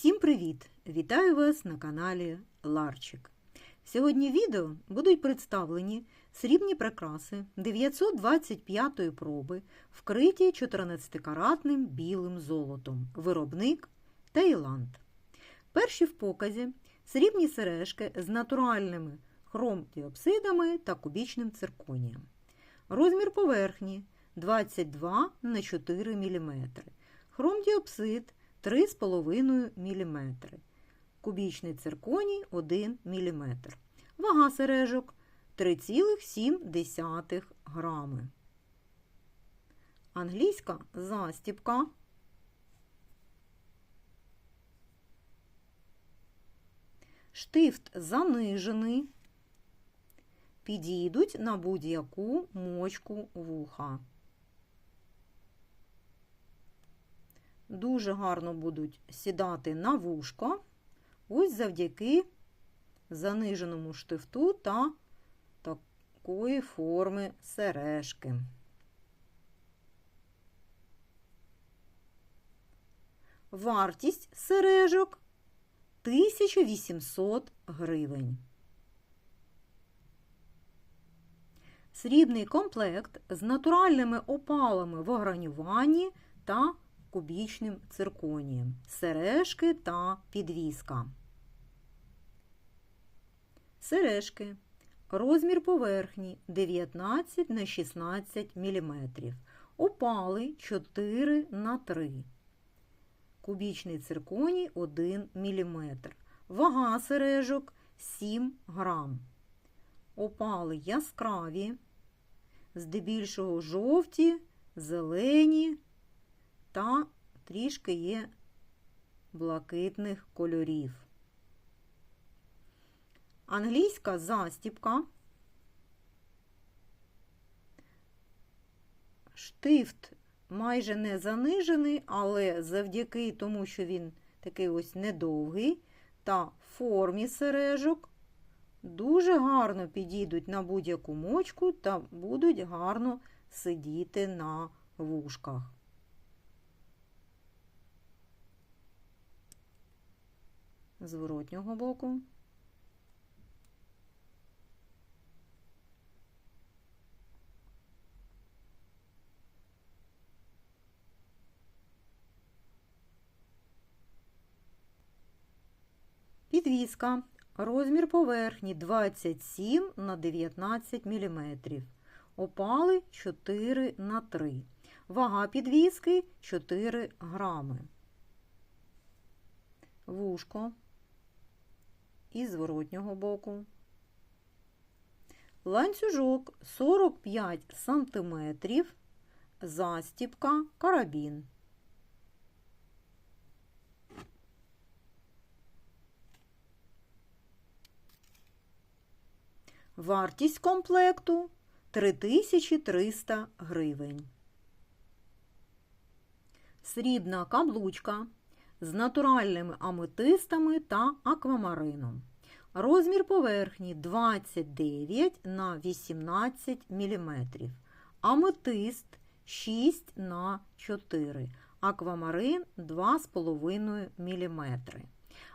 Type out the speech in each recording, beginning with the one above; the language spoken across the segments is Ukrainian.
Всім привіт! Вітаю вас на каналі Ларчик. Сьогодні в відео будуть представлені срібні прикраси 925 проби, вкриті 14-каратним білим золотом, виробник Таїланд. Перші в показі срібні сережки з натуральними хромдіопсидами та кубічним цирконієм. Розмір поверхні 22 на 4 мм. Хромдіопсид 3,5 мм. Кубічний цирконій 1 мм. Вага сережок 3,7 грами. Англійська застіпка. Штифт занижений. Підійдуть на будь-яку мочку вуха. Дуже гарно будуть сідати на вушко, ось завдяки заниженому штифту та такої форми сережки. Вартість сережок 1800 гривень. Срібний комплект з натуральними опалами в огранюванні та кубічним цирконієм, сережки та підвіска. Сережки. Розмір поверхні 19 на 16 мм. Опали 4 на 3 Кубічний цирконій 1 мм. Вага сережок 7 грам. Опали яскраві, здебільшого жовті, зелені та трішки є блакитних кольорів. Англійська застіпка. Штифт майже не занижений, але завдяки тому, що він такий ось недовгий, та формі сережок дуже гарно підійдуть на будь-яку мочку та будуть гарно сидіти на вушках. Зворотнього боку. Підвіска. Розмір поверхні 27 на 19 мм. Опали 4 на 3 Вага підвіски 4 грами. Вушко із зворотнього боку. Ланцюжок 45 см. Застіпка карабін. Вартість комплекту 3300 гривень. Срібна каблучка з натуральними аметистами та аквамарином. Розмір поверхні 29 на 18 мм. Аметист 6 на 4 Аквамарин 2,5 мм.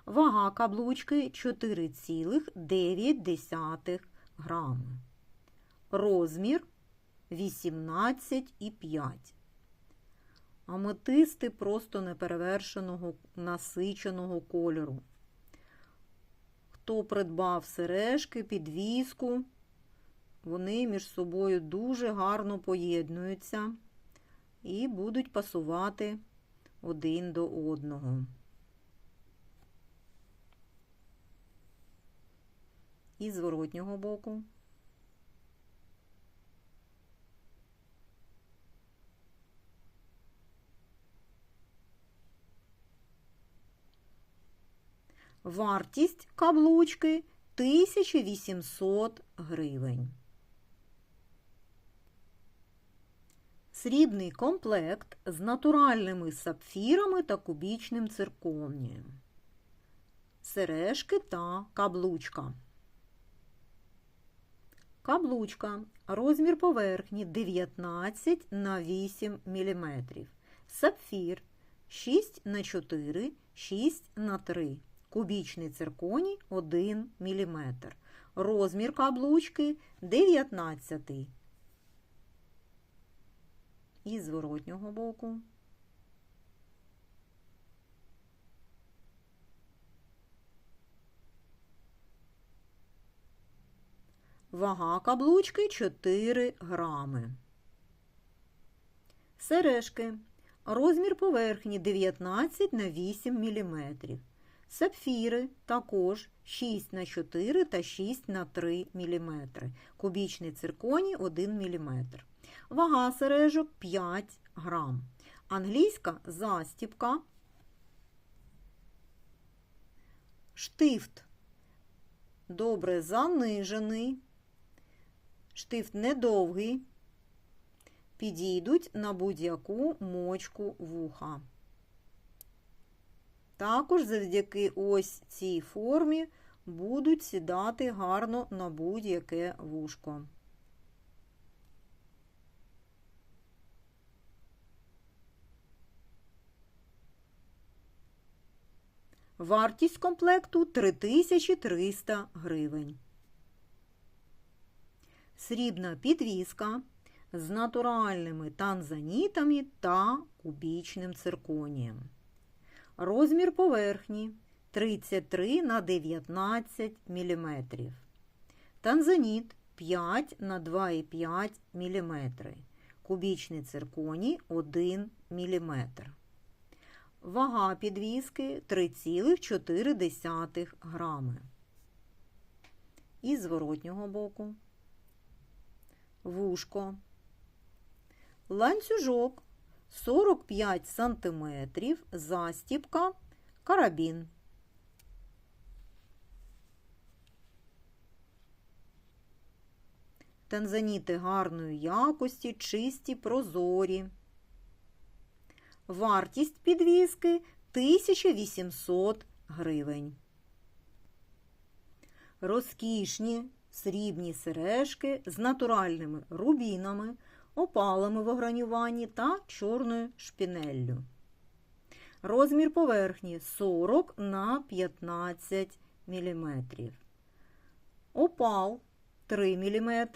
Вага каблучки 4,9 грами. Розмір 18,5. Аметисти просто неперевершеного насиченого кольору. Хто придбав сережки, підвіску, вони між собою дуже гарно поєднуються і будуть пасувати один до одного. І з зворотнього боку. Вартість каблучки 1800 гривень. Срібний комплект з натуральними сапфірами та кубічним цирконієм. Сережки та каблучка. Каблучка. Розмір поверхні 19 на 8 мм. Сапфір 6 на 4, 6 на 3. Кубічний цирконій 1 мм. Розмір каблучки 19. І зворотнього боку. Вага каблучки 4 грами. Сережки. Розмір поверхні 19 на 8 мм. Сапфіри також 6 на 4 та 6 на 3 мм. Кубічний цирконій 1 мм. Вага сережок 5 грам. Англійська застіпка. Штифт добре занижений. Штифт недовгий. Підійдуть на будь-яку мочку вуха. Також завдяки ось цій формі будуть сідати гарно на будь-яке вушко. Вартість комплекту 3300 гривень. Срібна підвіска з натуральними танзанітами та кубічним цирконієм. Розмір поверхні 33 на 19 мм. Танзаніт 5 на 2,5 мм. Кубічний цирконій 1 мм. Вага підвіски 3,4 грами. І зворотнього боку. Вушко. Ланцюжок 45 см, застіпка, карабін. Танзаніти гарної якості, чисті, прозорі. Вартість підвіски 1800 гривень. Розкішні срібні сережки з натуральними рубінами, опалами в огранюванні та чорною шпінеллю. Розмір поверхні 40 на 15 мм. Опал 3 мм,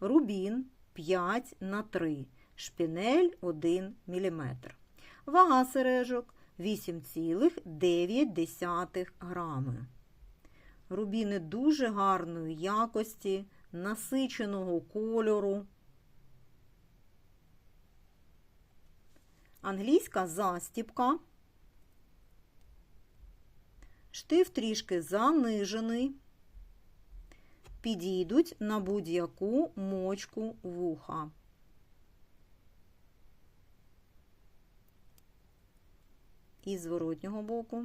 рубін 5 на 3 шпінель 1 мм. Вага сережок 8,9 грами. Рубіни дуже гарної якості, насиченого кольору. Англійська застіпка. Штиф трішки занижений. Підійдуть на будь-яку мочку вуха. І зворотнього боку.